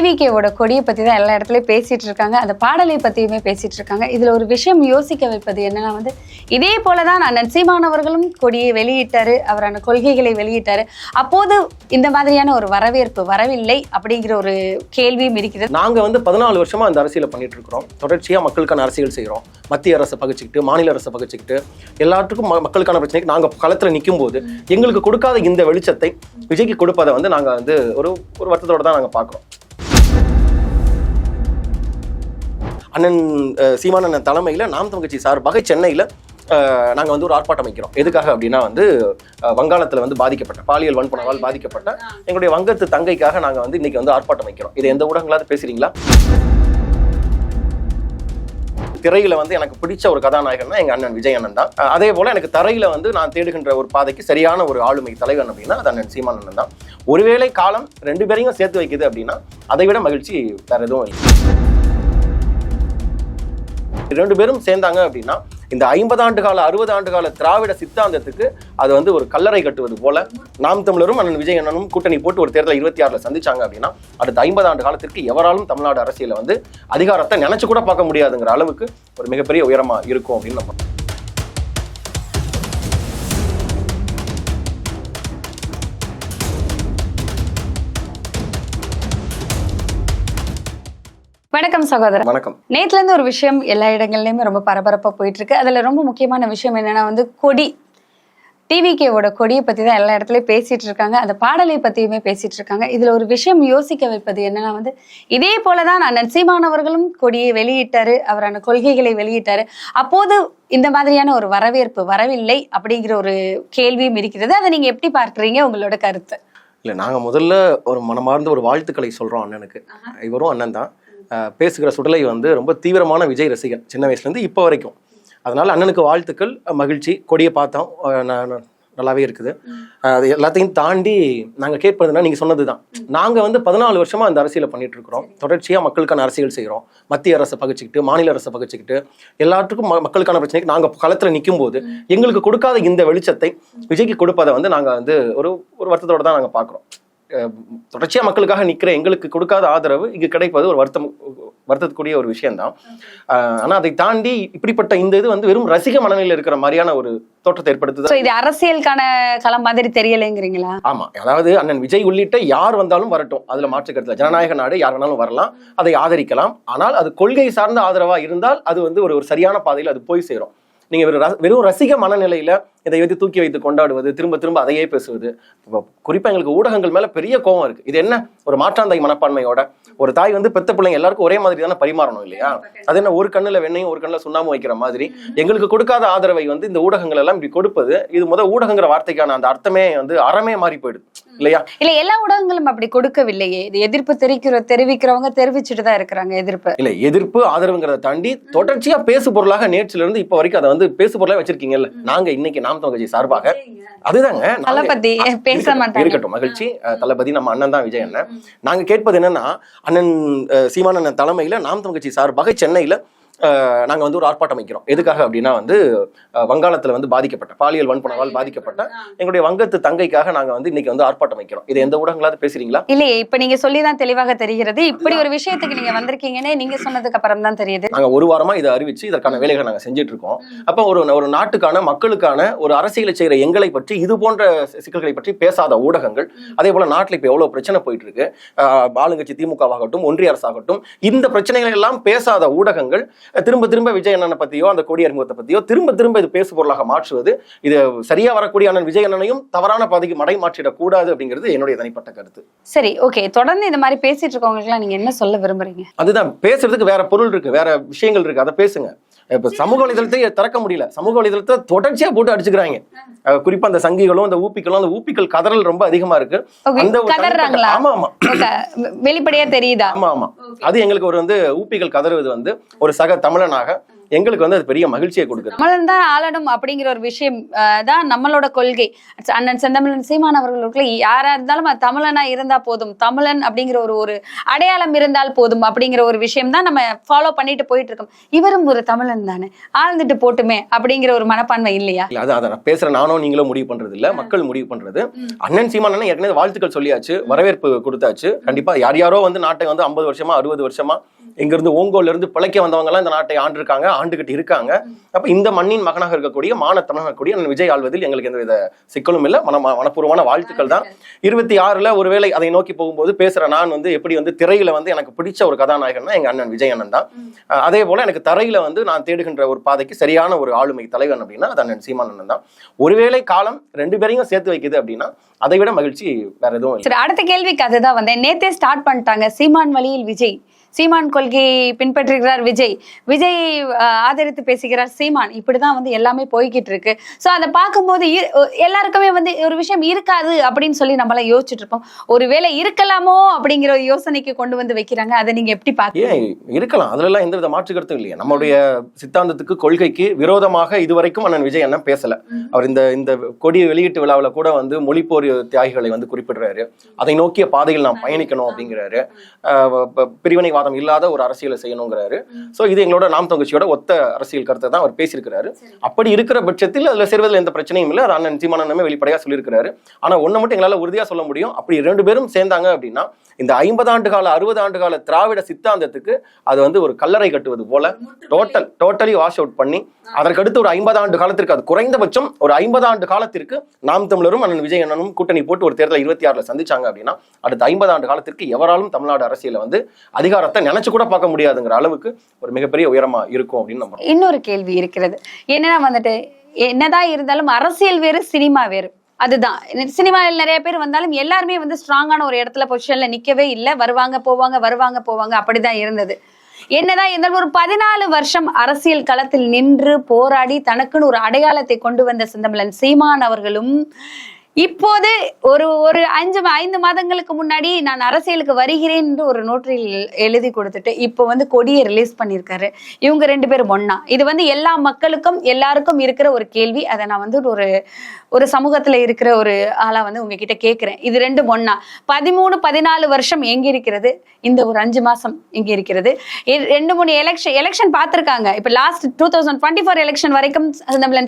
டிவிகேவோட கொடியை பற்றி தான் எல்லா இடத்துலையும் பேசிகிட்டு இருக்காங்க அந்த பாடலை பற்றியுமே பேசிகிட்டு இருக்காங்க இதில் ஒரு விஷயம் யோசிக்க வைப்பது என்னன்னா வந்து இதே போல தான் நான் நன்சிமானவர்களும் கொடியை வெளியிட்டார் அவரான கொள்கைகளை வெளியிட்டார். அப்போது இந்த மாதிரியான ஒரு வரவேற்பு வரவில்லை அப்படிங்கிற ஒரு கேள்வியும் இருக்கிறது. நாங்கள் வந்து பதினாலு வருஷமாக அந்த அரசியலை பண்ணிட்டு இருக்கிறோம் தொடர்ச்சியாக மக்களுக்கான அரசியல் செய்கிறோம் மத்திய அரசை பகிச்சுக்கிட்டு மாநில அரசை பகிச்சுக்கிட்டு எல்லாத்துக்கும் ம- மக்களுக்கான பிரச்சனைக்கு நாங்கள் களத்தில் நிற்கும் போது எங்களுக்கு கொடுக்காத இந்த வெளிச்சத்தை விஜய்க்கு கொடுப்பதை வந்து நாங்கள் வந்து ஒரு ஒரு வருத்தத்தோடு தான் நாங்கள் பார்க்குறோம். அண்ணன் சீமான் அண்ணன் தலைமையில நாம் தமிழ் கட்சி சார்பாக சென்னையில அஹ், நாங்க வந்து ஒரு ஆர்ப்பாட்டம் வைக்கிறோம் எதுக்காக அப்படின்னா வந்து வங்காளத்துல வந்து பாதிக்கப்பட்ட பாலியல் வன்புணர்வால் பாதிக்கப்பட்ட எங்களுடைய வங்கத்து தங்கைக்காக நாங்க வந்து இன்னைக்கு வந்து ஆர்ப்பாட்டம் வைக்கிறோம் இது எந்த ஊடகங்களாவது பேசுறீங்களா? திரையில வந்து எனக்கு பிடிச்ச ஒரு கதாநாயகன்னா எங்க அண்ணன் விஜய் அண்ணன் தான். அதே போல எனக்கு தரையில வந்து நான் தேடுகின்ற ஒரு பாதைக்கு சரியான ஒரு ஆளுமை தலைவன் அப்படின்னா அது அண்ணன் சீமான் அண்ணன் தான். ஒருவேளை காலம் ரெண்டு பேரையும் சேர்த்து வைக்குது அப்படின்னா அதை விட மகிழ்ச்சி வேற எதுவும் இல்லை. ரெண்டு பேரும் சேர்ந்தாங்க அப்படின்னா இந்த ஐம்பது ஆண்டு கால அறுபது ஆண்டு கால திராவிட சித்தாந்தத்துக்கு அது வந்து ஒரு கல்லறை கட்டுவது போல நாம் தமிழரும் அண்ணன் விஜய் அண்ணனும் கூட்டணி போட்டு ஒரு தேர்தல் இருபத்தி ஆறுல சந்திச்சாங்க அப்படின்னா அடுத்த ஐம்பது ஆண்டு காலத்திற்கு எவராலும் தமிழ்நாடு அரசியல வந்து அதிகாரத்தை நினைச்சு கூட பார்க்க முடியாதுங்கிற அளவுக்கு ஒரு மிகப்பெரிய உயரமா இருக்கும் அப்படின்னு நம்ம வணக்கம் சகோதரர். வணக்கம். நேத்துல இருந்து ஒரு விஷயம் எல்லா இடங்கள்லயுமே ரொம்ப பரபரப்பா போயிட்டு இருக்கு அதுல ரொம்ப முக்கியமான விஷயம் என்னன்னா வந்து கொடி. டிவிகேவோட கொடியை பத்தி தான் எல்லா இடத்துலயும் பேசிட்டு இருக்காங்க அந்த பாடலை பத்தியுமே பேசிட்டு இருக்காங்க இதுல ஒரு விஷயம் யோசிக்க வைப்பது என்னன்னா வந்து இதே போலதான் அண்ணன் சீமான் அவர்களும் கொடியை வெளியிட்டாரு அவரான கொள்கைகளை வெளியிட்டாரு. அப்போது இந்த மாதிரியான ஒரு வரவேற்பு வரவில்லை அப்படிங்கிற ஒரு கேள்வியும் இருக்கிறது. அதை நீங்க எப்படி பார்க்கறீங்க உங்களோட கருத்து? இல்ல நாங்க முதல்ல ஒரு மனமார்ந்த ஒரு வாழ்த்துக்களை சொல்றோம் அண்ணனுக்கு. இவரும் அண்ணன் தான் பேசுகிற சுடலை வந்து ரொம்ப தீவிரமான விஜய் ரசிகன் சின்ன வயசுல இருந்து இப்போ வரைக்கும். அதனால அண்ணனுக்கு வாழ்த்துக்கள் மகிழ்ச்சி கொடியை பார்த்தோம் நல்லாவே இருக்குது. அது எல்லாத்தையும் தாண்டி நாங்க கேட்பதுன்னா நீங்க சொன்னதுதான். நாங்க வந்து பதினாலு வருஷமா அந்த அரசியலை பண்ணிட்டு இருக்கிறோம் தொடர்ச்சியா மக்களுக்கான அரசியல் செய்றோம். மத்திய அரசை பகிச்சுக்கிட்டு மாநில அரசை பகிச்சுக்கிட்டு எல்லாத்துக்கும் மக்களுக்கான பிரச்சனைக்கு நாங்க களத்துல நிற்கும் போது எங்களுக்கு கொடுக்காத இந்த வெளிச்சத்தை விஜய்க்கு கொடுப்பதை வந்து நாங்க வந்து ஒரு ஒரு வருத்தத்தோட தான் நாங்க பாக்குறோம். அஹ் தொடர்ச்சியா மக்களுக்காக நிக்கிற எங்களுக்கு கொடுக்காத ஆதரவு இங்கு கிடைப்பது ஒரு வருத்தம் வருத்தத்துக்குரிய ஒரு விஷயம்தான். அஹ் ஆனா அதை தாண்டி இப்படிப்பட்ட இந்த இது வந்து வெறும் ரசிக மனநிலையில் இருக்கிற மாதிரியான ஒரு தோற்றத்தை ஏற்படுத்துது இது அரசியலுக்கான களம் மாதிரி தெரியலைங்கிறீங்களா? ஆமா. அதாவது அண்ணன் விஜய் உள்ளிட்ட யார் வந்தாலும் வரட்டும். அதுல மாற்று கருத்துல ஜனநாயக நாடு யார் வேணாலும் வரலாம். அதை ஆதரிக்கலாம். ஆனால் அது கொள்கை சார்ந்த ஆதரவா இருந்தால் அது வந்து ஒரு ஒரு சரியான பாதையில் அது போய் சேரும். நீங்க வெறும் வெறும் ரசிக மனநிலையில இதை வைத்து தூக்கி வைத்து கொண்டாடுவது திரும்ப திரும்ப அதையே பேசுவது. குறிப்பா எங்களுக்கு ஊடகங்கள் மேல பெரிய கோவம் இருக்கு. இது என்ன? ஒரு மாற்றாந்தாய் மனப்பான்மையோட. ஒரு தாய் வந்து பெத்த பிள்ளைங்க எல்லாருக்கும் ஒரே மாதிரி தானே பரிமாறணும் இல்லையா? அது என்ன? ஒரு கண்ணுல வெண்ணையும் ஒரு கண்ணுல சுண்ணாமும் வைக்கிற மாதிரி. எங்களுக்கு கொடுக்காத ஆதரவை வந்து இந்த ஊடகங்கள் எல்லாம் இப்படி கொடுப்பது இது முத ஊடகங்கிற வார்த்தைக்கான அந்த அர்த்தமே வந்து அறமே மாறி போயிடுது. இல்லையா? இல்ல எல்லா ஊடகங்களும் அப்படி கொடுக்கவில்லையே. இது எதிர்ப்பு தெரிவிக்கிற தெரிவிக்கிறவங்க தெரிவிச்சுட்டு தான் இருக்கிறாங்க எதிர்ப்பு. இல்ல எதிர்ப்பு ஆதரவுங்கிறத தாண்டி தொடர்ச்சியா பேசு பொருளாக நேற்றுல இருந்து இப்ப வரைக்கும் அதை வந்து பேசு பொருளா வச்சிருக்கீங்கல்ல நாங்க இன்னைக்கு நாம் தமிழ் கட்சி சார்பாக. அதுதாங்க தளபதி பேச மாட்டாங்க. இருக்கட்டும் மகிழ்ச்சி. தளபதி நம்ம அண்ணன் தான் விஜய் அண்ணன். நாங்க கேட்பது என்னன்னா அண்ணன் சீமான் அண்ணன் தலைமையில நாம் கட்சி சார்பாக சென்னையில அஹ், நாங்க வந்து ஒரு ஆர்ப்பாட்டம் வைக்கிறோம். எதுக்காக அப்படின்னா வந்து வங்காளத்துல வந்து பாதிக்கப்பட்ட பாலியல் வன்புணர்வால் பாதிக்கப்பட்ட எங்களுடைய வங்கத்து தங்கைக்காக நாங்க வந்து இன்னைக்கு வந்து ஆர்ப்பாட்டம் வைக்கிறோம். இது எந்த ஊடகங்களாவது பேசுறீங்களா? இல்லையே இப்ப நீங்க சொல்லிதான் தெளிவாக தெரிகிறது. இப்படி ஒரு விஷயத்துக்கு நீங்க வந்திருக்கீங்கன்னே நீங்க சொன்னதுக்கு அப்புறம் தான் தெரியுது. நாங்க ஒரு வாரமா இதை அறிவிச்சு இதற்கான வேலைகளை நாங்க செஞ்சுட்டு இருக்கோம் அப்ப ஒரு ஒரு நாட்டுக்கான மக்களுக்கான ஒரு அரசியலை செய்யற எங்களை பற்றி இது போன்ற சிக்கல்களை பற்றி பேசாத ஊடகங்கள் அதே போல நாட்டுல இப்ப எவ்வளவு பிரச்சனை போயிட்டு இருக்கு ஆளுங்கட்சி திமுகவாகட்டும் ஒன்றிய அரசாகட்டும் இந்த பிரச்சனைகள் எல்லாம் பேசாத ஊடகங்கள் திரும்ப திரும்ப விஜய் அண்ணனை பத்தியோ அந்த கொடி அறிமுகத்தை பத்தியோ திரும்ப திரும்ப இது பேசு பொருளாக மாற்றுவது இது சரியா வரக்கூடிய அண்ணன் விஜய் அண்ணனையும் தவறான பாதைக்கு மடை மாற்றிடக் கூடாது அப்படிங்கிறது என்னுடைய தனிப்பட்ட கருத்து. சரி ஓகே. தொடர்ந்து இந்த மாதிரி பேசிட்டு இருக்கவங்களுக்கு எல்லாம் நீங்க என்ன சொல்ல விரும்புறீங்க? அதுதான் பேசுறதுக்கு வேற பொருள் இருக்கு வேற விஷயங்கள் இருக்கு அதை பேசுங்க. இப்ப சமூக வலைதளத்தை திறக்க முடியல. சமூக வலைதளத்தை தொடர்ச்சியா போட்டு அடிச்சுக்கிறாங்க. குறிப்பா அந்த சங்கிகளும் அந்த ஊப்பிகளும் அந்த ஊப்பிகள் கதறல் ரொம்ப அதிகமா இருக்கு. அந்த ஆமா ஆமா. வெளிப்படையா தெரியுதா? ஆமா ஆமா. அது எங்களுக்கு ஒரு வந்து ஊப்பிகள் கதறுவது வந்து ஒரு சக தமிழனாக எங்களுக்கு வந்து அது பெரிய மகிழ்ச்சியை கொடுக்குது. தமிழன் தான் ஆளணும் அப்படிங்கிற ஒரு விஷயம் தான் நம்மளோட கொள்கை. அண்ணன் செந்தமிழன் சீமான் அவர்களுக்குள்ள யாரா இருந்தாலும் அது தமிழனா இருந்தா போதும். தமிழன் அப்படிங்கிற ஒரு ஒரு அடையாளம் இருந்தால் போதும் அப்படிங்கிற ஒரு விஷயம் தான் நம்ம ஃபாலோ பண்ணிட்டு போயிட்டு இருக்கோம் இவரும் ஒரு தமிழன் தானே. ஆழ்ந்துட்டு போட்டுமே அப்படிங்கிற ஒரு மனப்பான்மை இல்லையா? இல்ல அது அதை நான் பேசுற நானும் நீங்களும் முடிவு பண்றது இல்ல மக்கள் முடிவு பண்றது. அண்ணன் சீமான் ஏற்கனவே வாழ்த்துக்கள் சொல்லியாச்சு வரவேற்பு கொடுத்தாச்சு. கண்டிப்பா யார் யாரோ வந்து நாட்டை வந்து ஐம்பது வருஷமா அறுபது வருஷமா இங்கிருந்து ஓங்கோல்ல இருந்து பிழைக்க வந்தவங்கலாம் இந்த நாட்டை ஆண்டிருக்காங்க ஆண்டுகிட்டு இருக்காங்க. அப்ப இந்த மண்ணின் மகனாக இருக்கக்கூடிய மான தமிழக கூடிய விஜய் ஆள்வதில் எங்களுக்கு எந்தவித சிக்கலும் இல்ல. மன மனப்பூர்வமான வாழ்த்துக்கள் தான். இருபத்தி ஆறுல ஒருவேளை அதை நோக்கி போகும்போது பேசுற நான் வந்து எப்படி வந்து திரையில வந்து எனக்கு பிடிச்ச ஒரு கதாநாயகன்னா எங்க அண்ணன் விஜய் அண்ணன் தான். அதே போல எனக்கு தரையில வந்து நான் தேடுகின்ற ஒரு பாதைக்கு சரியான ஒரு ஆளுமை தலைவன் அப்படின்னா அது அண்ணன் சீமான் அண்ணன் தான். ஒருவேளை காலம் ரெண்டு பேரையும் சேர்த்து வைக்குது அப்படின்னா அதை விட மகிழ்ச்சி வேற எதுவும் சரி அடுத்த கேள்விக்கு அதுதான் வந்தேன். நேத்தே ஸ்டார்ட் பண்ணிட்டாங்க சீமான் வழியில் விஜய். சீமான் கொள்கையை பின்பற்றுகிறார் விஜய். விஜய் ஆதரித்து பேசுகிறார் சீமான். இப்படிதான் வந்து எல்லாமே போய்கிட்டு இருக்கு. சோ அதை பார்க்கும்போது எல்லாருக்குமே வந்து ஒரு விஷயம் இருக்காது அப்படின்னு சொல்லி நம்மளாம் யோசிச்சுட்டு இருப்போம். ஒருவேளை இருக்கலாமோ அப்படிங்கிற யோசனைக்கு கொண்டு வந்து வைக்கிறாங்க. அதை நீங்க எப்படி ஏன் இருக்கலாம். அதுல எல்லாம் எந்த வித மாற்று கருத்தும் இல்லையா. நம்மளுடைய சித்தாந்தத்துக்கு கொள்கைக்கு விரோதமாக இதுவரைக்கும் அண்ணன் விஜய் அண்ணன் பேசல. அவர் இந்த இந்த கொடி வெளியீட்டு விழாவில் கூட வந்து மொழிப்போர் தியாகிகளை வந்து குறிப்பிடுறாரு. அதை நோக்கிய பாதையில் நாம் பயணிக்கணும் அப்படிங்கிறாரு. ஆஹ் ப- பிரிவினைவாதம் இல்லாத ஒரு அரசியலை செய்யணுங்கிறாரு. சோ இது எங்களோட நாம் தொகுச்சியோட ஒத்த அரசியல் கருத்தை தான் அவர் பேசியிருக்கிறாரு. அப்படி இருக்கிற பட்சத்தில் அதுல சேர்வதில் எந்த பிரச்சனையும் இல்லை. அது அண்ணன் சீமானமே வெளிப்படையா சொல்லியிருக்கிறாரு. ஆனா ஒண்ணு மட்டும் எங்களால உறுதியா சொல்ல முடியும். அப்படி ரெண்டு பேரும் சேர்ந்தாங்க அப்படின்னா இந்த ஐம்பது ஆண்டு கால அறுபது ஆண்டு கால திராவிட சித்தாந்தத்துக்கு அது வந்து ஒரு கல்லறை கட்டுவது போல டோட்டல் டோட்டலி வாஷ் அவுட் பண்ணி அதற்கடுத்து ஒரு ஐம்பது ஆண்டு காலத்திற்கு அது குறைந்தபட்சம் ஒரு ஐம்பது ஆண்டு காலத்திற்கு நாம் தமிழரும் அண்ணன் விஜய் அண்ணனும் கூட்டணி போட்டு ஒரு தேர்தல் இருபத்தி ஆறுல சந்திச்சாங்க அப்படின்னா அடுத்த ஐம்பது ஆண்டு காலத்திற்கு எவராலும் தமிழ்நாடு அரசியல வந்து அதிகாரத்தை நினைச்சு கூட பார்க்க முடியாதுங்கிற அளவுக்கு ஒரு மிகப்பெரிய உயரமா இருக்கும் அப்படின்னு நம்ம இன்னொரு கேள்வி இருக்கிறது. என்னன்னா வந்துட்டு என்னதான் இருந்தாலும் அரசியல் வேறு சினிமா வேறு. அதுதான். சினிமாவில் நிறைய பேர் வந்தாலும் எல்லாருமே வந்து ஸ்ட்ராங்கான ஒரு இடத்துல பொசிஷன்ல நிக்கவே இல்லை. வருவாங்க போவாங்க வருவாங்க போவாங்க. அப்படிதான் இருந்தது. என்னதான் இருந்தாலும் ஒரு பதினாலு வருஷம் அரசியல் களத்தில் நின்று போராடி தனக்குன்னு ஒரு அடையாளத்தை கொண்டு வந்த சிந்தமலன் சீமான் அவர்களும் இப்போது ஒரு ஒரு அஞ்சு ஐந்து மாதங்களுக்கு முன்னாடி நான் அரசியலுக்கு வருகிறேன் என்று ஒரு நோட்டில் எழுதி கொடுத்துட்டு இப்போ வந்து கொடியை ரிலீஸ் பண்ணியிருக்காரு. இவங்க ரெண்டு பேரும் ஒன்னா இது வந்து எல்லா மக்களுக்கும் எல்லாருக்கும் இருக்கிற ஒரு கேள்வி. அதை நான் வந்து ஒரு ஒரு சமூகத்துல இருக்கிற ஒரு ஆளா வந்து உங்ககிட்ட கேட்கிறேன். இது ரெண்டும் ஒன்னா பதிமூணு பதினாலு வருஷம் எங்க இருக்கிறது இந்த ஒரு அஞ்சு மாசம் எங்க இருக்கிறது ரெண்டு மூணு எலெக்ஷன் எலெக்ஷன் பார்த்துருக்காங்க. இப்போ last two thousand twenty four election வரைக்கும்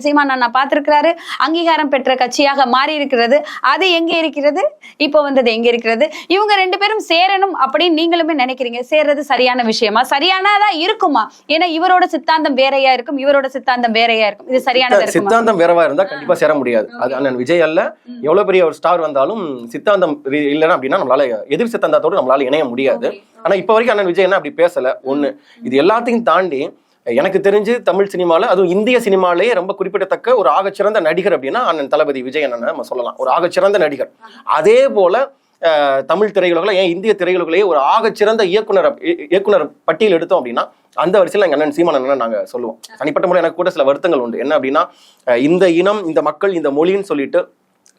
சீமான் அண்ணா பார்த்துருக்கிறாரு. அங்கீகாரம் பெற்ற கட்சியாக மாறி இருக்கிறது அது எங்க இருக்கிறது இப்போ வந்தது எங்க இருக்கிறது? இவங்க ரெண்டு பேரும் சேரணும் அப்படின்னு நீங்களுமே நினைக்கிறீங்க. சேர்றது சரியான விஷயமா? சரியானதா இருக்குமா? ஏன்னா இவரோட சித்தாந்தம் வேறையா இருக்கும் இவரோட சித்தாந்தம் வேறையா இருக்கும். இது இருக்குமா? சித்தாந்தம் வேறவா இருந்தா கண்டிப்பா சேர முடியாது. அது அண்ணன் விஜய் அல்ல. எவ்வளவு பெரிய ஒரு ஸ்டார் வந்தாலும் சித்தாந்தம் இல்லைன்னா அப்படின்னா நம்மளால எதிர் சித்தாந்தத்தோடு நம்மளால இணைய முடியாது. ஆனா இப்ப வரைக்கும் அண்ணன் விஜய் என்ன அப்படி பேசல? ஒண்ணு. இது எல்லாத்தையும் தாண்டி எனக்கு தெரிஞ்சு தமிழ் சினிமால அதுவும் இந்திய சினிமாலேயே ரொம்ப குறிப்பிடத்தக்க ஒரு ஆகச்சிறந்த நடிகர் அப்படின்னா அண்ணன் தளபதி விஜய் அண்ணன் நம்ம சொல்லலாம். ஒரு ஆகச்சிறந்த நடிகர். அதே போல தமிழ் திரையுலகில் ஏன் இந்திய திரையுலகிலேயே ஒரு ஆகச்சிறந்த இயக்குனர் இயக்குனர் பட்டியல் எடுத்தோம் அப்படின்னா அந்த வரிசையில் எங்க அண்ணன் சீமான் அண்ணன் நாங்க சொல்லுவோம். தனிப்பட்ட முறை எனக்கு கூட சில வருத்தங்கள் உண்டு. என்ன அப்படின்னா இந்த இனம் இந்த மக்கள் இந்த மொழின்னு சொல்லிட்டு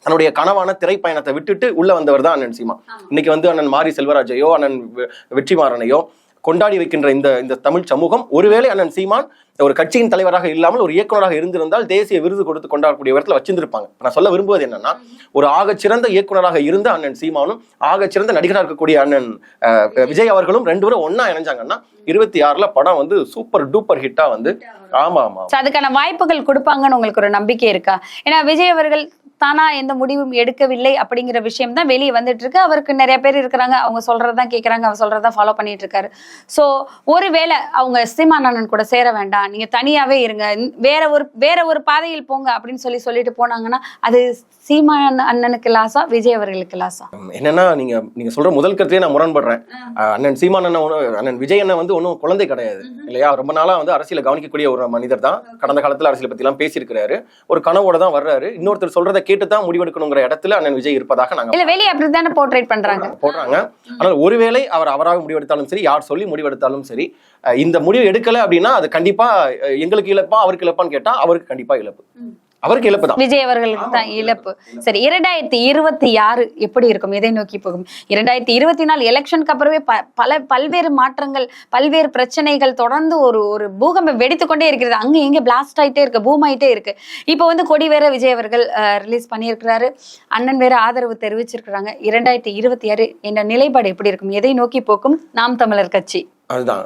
தன்னுடைய கனவான திரைப்பயணத்தை விட்டுட்டு உள்ள வந்தவர் தான் அண்ணன் சீமா இன்னைக்கு வந்து அண்ணன் மாரி செல்வராஜையோ அண்ணன் வெற்றிமாறனையோ கொண்டாடி வைக்கின்ற இந்த இந்த தமிழ் சமூகம். ஒருவேளை அண்ணன் சீமான் ஒரு கட்சியின் தலைவராக இல்லாமல் ஒரு இயக்குனராக இருந்திருந்தால் தேசிய விருது கொடுத்து கொண்டாடக்கூடிய இடத்துல வச்சிருந்திருப்பாங்க. நான் சொல்ல விரும்புவது என்னன்னா ஒரு ஆகச்சிறந்த இயக்குனராக இருந்த அண்ணன் சீமானும் ஆகச்சிறந்த நடிகராக இருக்கக்கூடிய அண்ணன் விஜய் அவர்களும் ரெண்டு பேரும் ஒன்னா இணைஞ்சாங்கன்னா இருபத்தி ஆறுல படம் வந்து சூப்பர் டூப்பர் ஹிட்டா வந்து ஆமா ஆமா அதுக்கான வாய்ப்புகள் கொடுப்பாங்கன்னு உங்களுக்கு ஒரு நம்பிக்கை இருக்கா? ஏன்னா விஜய் அவர்கள் தானா எந்த முடிவும் எடுக்கவில்லை அப்படிங்கிற விஷயம் தான் வெளியே வந்துட்டு இருக்கு அவருக்கு நிறைய பேர் இருக்கிறாங்க. அவங்க சொல்றதான் கேக்குறாங்க. அவர் சொல்றதான் ஃபாலோ பண்ணிட்டு இருக்காரு சோ ஒருவேளை அவங்க சீமான் அண்ணன் கூட சேர வேண்டாம். நீங்க தனியாவே இருங்க. வேற ஒரு வேற ஒரு பாதையில் போங்க அப்படின்னு சொல்லி சொல்லிட்டு போனாங்கன்னா அது சீமான் அண்ணனுக்கு லாஸா விஜய் அவர்களுக்கு லாஸா என்னன்னா நீங்க நீங்க சொல்ற முதல் கருத்தையே நான் முரண்படுறேன். அண்ணன் சீமான் அண்ணன் அண்ணன் விஜய் அண்ணன் வந்து ஒன்றும் குழந்தை கிடையாது. இல்லையா? ரொம்ப நாளா வந்து அரசியலை கவனிக்கக்கூடிய ஒரு மனிதர் தான் கடந்த காலத்துல அரசியலை பத்தி எல்லாம் பேசியிருக்கிறாரு. ஒரு கனவோட தான் வர்றாரு. இன்னொருத்தர் சொல்றதை கேட்டு தான் முடிவெடுக்கணுங்கிற இடத்துல அண்ணன் விஜய் இருப்பதாக நாங்க இல்ல வெளியே அப்படித்தானே போர்ட்ரேட் பண்றாங்க. போடுறாங்க. ஆனால் ஒருவேளை அவர் அவராக முடிவெடுத்தாலும் சரி யார் சொல்லி முடிவெடுத்தாலும் சரி இந்த முடிவு எடுக்கல அப்படின்னா அது கண்டிப்பா எங்களுக்கு இழப்பா அவருக்கு இழப்பான்னு கேட்டா அவருக்கு கண்டிப்பா இழப்பு. அவருக்கு இழப்பு தான். விஜய் அவர்களுக்கு தான் இழப்பு. சரி இரண்டாயிரத்தி இருபத்தி ஆறு எப்படி இருக்கும்? எதை நோக்கி போகும்? இரண்டாயிரத்தி இருபத்தி நாலு எலெக்ஷனுக்கு அப்புறமே ப- பல பல்வேறு மாற்றங்கள் பல்வேறு பிரச்சனைகள் தொடர்ந்து ஒரு ஒரு பூகம்பம் வெடித்துக்கொண்டே இருக்கிறது. அங்க இங்க பிளாஸ்ட் ஆயிட்டே இருக்கு பூம் ஆயிட்டே இருக்கு. இப்போ வந்து கொடி வேற விஜய் அவர்கள் ரிலீஸ் பண்ணியிருக்கிறாரு. அண்ணன் வேற ஆதரவு தெரிவிச்சிருக்கிறாங்க. இரண்டாயிரத்தி இருபத்தி ஆறு என்ற நிலைப்பாடு எப்படி இருக்கும்? எதை நோக்கி போக்கும்? நாம் தமிழர் கட்சி. அதுதான்.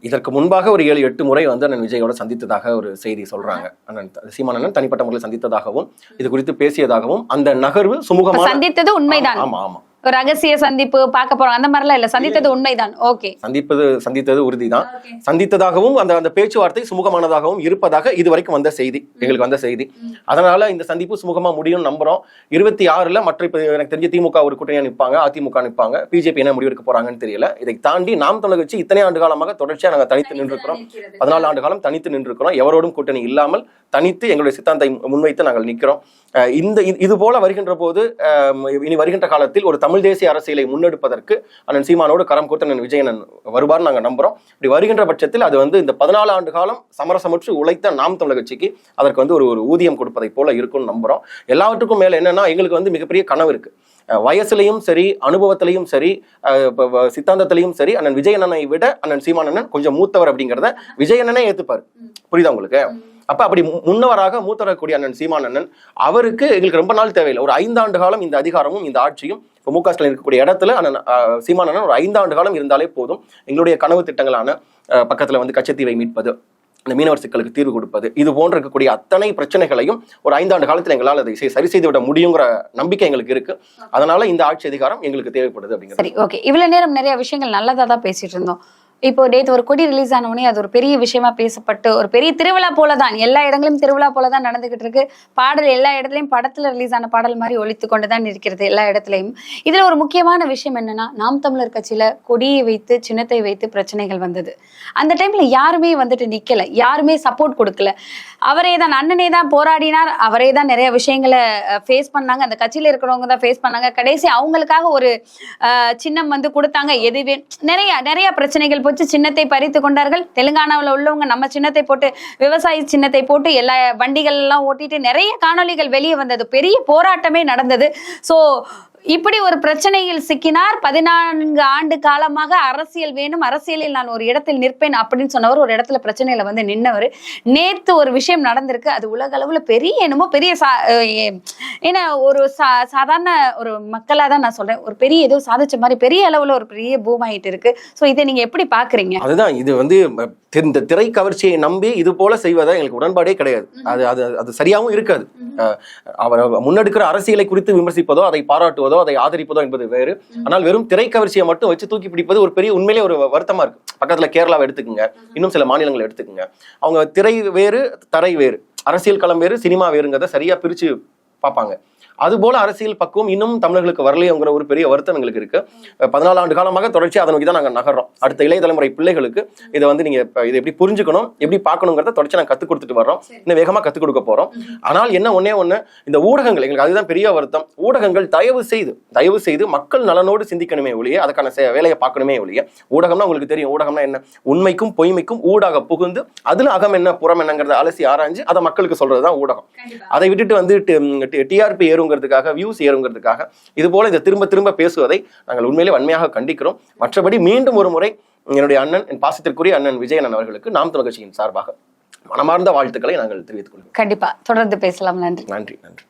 இதற்கு முன்பாக ஒரு ஏழு எட்டு முறை வந்து அண்ணன் விஜயோட சந்தித்ததாக ஒரு செய்தி சொல்றாங்க. அண்ணன் த- சீமான் அண்ணன் தனிப்பட்ட முறையில் சந்தித்ததாகவும் இது குறித்து பேசியதாகவும் அந்த நகர்வு சுமூகமான சந்தித்தது உண்மைதான். ஆமா ஆமா. ரகசிய சந்திப்பு பார்க்க போறோம். அந்த மாதிரிலாம் இல்ல. சந்தித்தது உண்மைதான். ஓகே சந்திப்பது சந்தித்தது உறுதிதான். சந்தித்ததாகவும் அந்த அந்த பேச்சுவார்த்தை சுமூகமானதாகவும் இருப்பதாக இதுவரைக்கும் வந்த செய்தி. எங்களுக்கு வந்த செய்தி. அதனால இந்த சந்திப்பு சுமூகமா முடியும் நம்புறோம். இருபத்தி ஆறுல மற்ற இப்ப எனக்கு தெரிஞ்ச திமுக ஒரு கூட்டணியா நிற்பாங்க அதிமுக நிற்பாங்க பிஜேபி என்ன முடிவெடுக்க போறாங்கன்னு தெரியல. இதை தாண்டி நாம் தமிழர் கட்சி இத்தனை ஆண்டு காலமாக தொடர்ச்சியா நாங்க தனித்து நின்றுக்கிறோம் பதினாலு ஆண்டு காலம் தனித்து நின்றுக்கிறோம் எவரோடும் கூட்டணி இல்லாமல் தனித்து எங்களுடைய சித்தாந்தை முன்வைத்து நாங்கள் நிற்கிறோம் இந்த இது- போல வருகின்ற போது இனி வருகின்ற காலத்தில் ஒரு தமிழ் தேசிய அரசியலை முன்னெடுப்பதற்கு அண்ணன் சீமானோடு கரம் கோர்த்து அண்ணன் விஜயனன் வருவார் நாங்கள் நம்புறோம். இப்படி வருகின்ற பட்சத்தில் அது வந்து இந்த பதினாலு ஆண்டு காலம் சமரசமற்று உழைத்த நாம் தமிழக கட்சிக்கு அதற்கு வந்து ஒரு ஒரு ஊதியம் கொடுப்பதை போல இருக்கும்னு நம்புறோம். எல்லாவற்றுக்கும் மேல என்னன்னா எங்களுக்கு வந்து மிகப்பெரிய கனவு இருக்கு. வயசுலையும் சரி அனுபவத்திலையும் சரி சித்தாந்தத்திலையும் சரி அண்ணன் விஜயனனை விட அண்ணன் சீமானண்ணன் கொஞ்சம் மூத்தவர் அப்படிங்கிறத விஜயனனே ஏத்துப்பாரு. புரியுதா உங்களுக்கு? அப்ப அப்படி முன்னவராக மூத்தரக்கூடிய அண்ணன் சீமான் அண்ணன் அவருக்கு எங்களுக்கு ரொம்ப நாள் தேவையில்லை. ஒரு ஐந்தாண்டு காலம் இந்த அதிகாரமும் இந்த ஆட்சியும் இப்போ மு க ஸ்டாலின் இருக்கக்கூடிய இடத்துல அண்ணன் சீமான் அண்ணன் ஒரு ஐந்தாண்டு காலம் இருந்தாலே போதும். எங்களுடைய கனவு திட்டங்களான அஹ், பக்கத்துல வந்து கச்சத்தீவை மீட்பது இந்த மீனவர் சிக்கலுக்கு தீர்வு கொடுப்பது இது போன்ற இருக்கக்கூடிய அத்தனை பிரச்சனைகளையும் ஒரு ஐந்தாண்டு காலத்தில் எங்களால் அதை சரி செய்து விட முடியுங்கிற நம்பிக்கை எங்களுக்கு இருக்கு. அதனால இந்த ஆட்சி அதிகாரம் எங்களுக்கு தேவைப்படுது அப்படிங்கிறது. சரி ஓகே. இவ்வளவு நேரம் நிறைய விஷயங்கள் நல்லதா தான் பேசிட்டு இருந்தோம். இப்போ நேத்து ஒரு கொடி ரிலீஸ் ஆன அது ஒரு பெரிய விஷயமா பேசப்பட்டு ஒரு பெரிய திருவிழா போல தான் எல்லா இடங்களிலும் திருவிழா போல தான் நடந்துகிட்டு இருக்கு. பாடல் எல்லா இடத்துலயும் படத்துல ரிலீஸ் ஆன பாடல் மாதிரி ஒழித்து கொண்டு தான் இருக்கிறது எல்லா இடத்துலயும். இதுல ஒரு முக்கியமான விஷயம் என்னன்னா நாம் தமிழர் கட்சியில கொடியை வைத்து சின்னத்தை வைத்து பிரச்சனைகள் வந்தது. அந்த டைம்ல யாருமே வந்துட்டு நிக்கல யாருமே சப்போர்ட் கொடுக்கல. அவரே தான் அண்ணனே தான் போராடினார். அவரே தான் நிறைய விஷயங்களை ஃபேஸ் பண்ணாங்க. அந்த கட்சியில இருக்கிறவங்க தான் ஃபேஸ் பண்ணாங்க. கடைசி அவங்களுக்காக ஒரு சின்னம் வந்து கொடுத்தாங்க. எதுவே நிறைய நிறைய பிரச்சனைகள் போச்சு சின்னத்தை பறித்து கொண்டார்கள். தெலுங்கானாவில் உள்ளவங்க நம்ம சின்னத்தை போட்டு விவசாய சின்னத்தை போட்டு எல்லா வண்டிகள் எல்லாம் ஓட்டிட்டு நிறைய காணொளிகள் வெளியே வந்தது. பெரிய போராட்டமே நடந்தது. ஸோ இப்படி ஒரு பிரச்சனையில் சிக்கினார். பதினான்கு ஆண்டு காலமாக அரசியல் வேணும். அரசியலில் நான் ஒரு இடத்தில் நிற்பேன் அப்படின்னு சொன்னவர் ஒரு இடத்துல பிரச்சனையில வந்து நின்னவர். நேத்து ஒரு விஷயம் நடந்திருக்கு. அது உலக அளவுல பெரிய என்னமோ பெரிய சா ஏன்னா ஒரு சா சாதாரண ஒரு மக்களா தான் நான் சொல்றேன். ஒரு பெரிய ஏதோ சாதிச்ச மாதிரி பெரிய அளவுல ஒரு பெரிய பூம் ஆயிட்டு இருக்கு. ஸோ இதை நீங்க எப்படி பாக்குறீங்க அதுதான் இது வந்து இந்த திரை கவர்ச்சியை நம்பி இது போல செய்வதை எங்களுக்கு உடன்பாடே கிடையாது. அது அது அது சரியாகவும் இருக்காது. அவர் முன்னெடுக்கிற அரசியலை குறித்து விமர்சிப்பதோ அதை பாராட்டுவதோ அதை ஆதரிப்பதோ என்பது வேறு. ஆனால் வெறும் திரை கவர்ச்சியை மட்டும் வச்சு தூக்கி பிடிப்பது ஒரு பெரிய உண்மையிலே ஒரு வருத்தமா இருக்கு. பக்கத்துல கேரளாவை எடுத்துக்கங்க. இன்னும் சில மாநிலங்களை எடுத்துக்கங்க. அவங்க திரை வேறு தரை வேறு. அரசியல் களம் வேறு சினிமா வேறுங்கிறத சரியா பிரிச்சு பார்ப்பாங்க. அதுபோல அரசியல் பக்குவம் இன்னும் தமிழர்களுக்கு வரலையோங்கிற ஒரு பெரிய வருத்தம் எங்களுக்கு இருக்கு. பதினாலு ஆண்டு காலமாக தொடர்ச்சி அதை நோக்கி தான் நாங்கள் நகர்றோம். அடுத்த இளைய தலைமுறை பிள்ளைகளுக்கு இதை வந்து நீங்க இதை எப்படி புரிஞ்சுக்கணும் எப்படி பார்க்கணுங்கிறத தொடர்ச்சி நாங்கள் கற்றுக் கொடுத்துட்டு வர்றோம். இன்னும் வேகமா கற்றுக் கொடுக்க போறோம். ஆனால் என்ன ஒண்ணே ஒண்ணு இந்த ஊடகங்கள் எங்களுக்கு அதுதான் பெரிய வருத்தம். ஊடகங்கள் தயவு செய்து தயவு செய்து மக்கள் நலனோடு சிந்திக்கணுமே ஒழிய அதுக்கான வேலையை பார்க்கணுமே ஒழிய ஊடகம்னா உங்களுக்கு தெரியும் ஊடகம்னா என்ன? உண்மைக்கும் பொய்மைக்கும் ஊடாக புகுந்து அதுல அகம் என்ன புறம் என்னங்கிறத அலசி ஆராய்ஞ்சு அதை மக்களுக்கு சொல்றதுதான் ஊடகம். அதை விட்டுட்டு வந்து டிஆர்பி ஏறுங்கிறதுக்காக வியூஸ் ஏறுங்கிறதுக்காக இது போல இதை திரும்ப திரும்ப பேசுவதை நாங்கள் உண்மையிலே வன்மையாக கண்டிக்கிறோம். மற்றபடி மீண்டும் ஒரு முறை என்னுடைய அண்ணன் என் பாசத்திற்குரிய அண்ணன் விஜயன் அவர்களுக்கு நாம் தமிழ் கட்சியின் சார்பாக மனமார்ந்த வாழ்த்துக்களை நாங்கள் தெரிவித்துக் கொள்கிறோம். கண்டிப்பா. தொடர்ந்து பேசலாம். நன்றி. நன்றி நன்றி.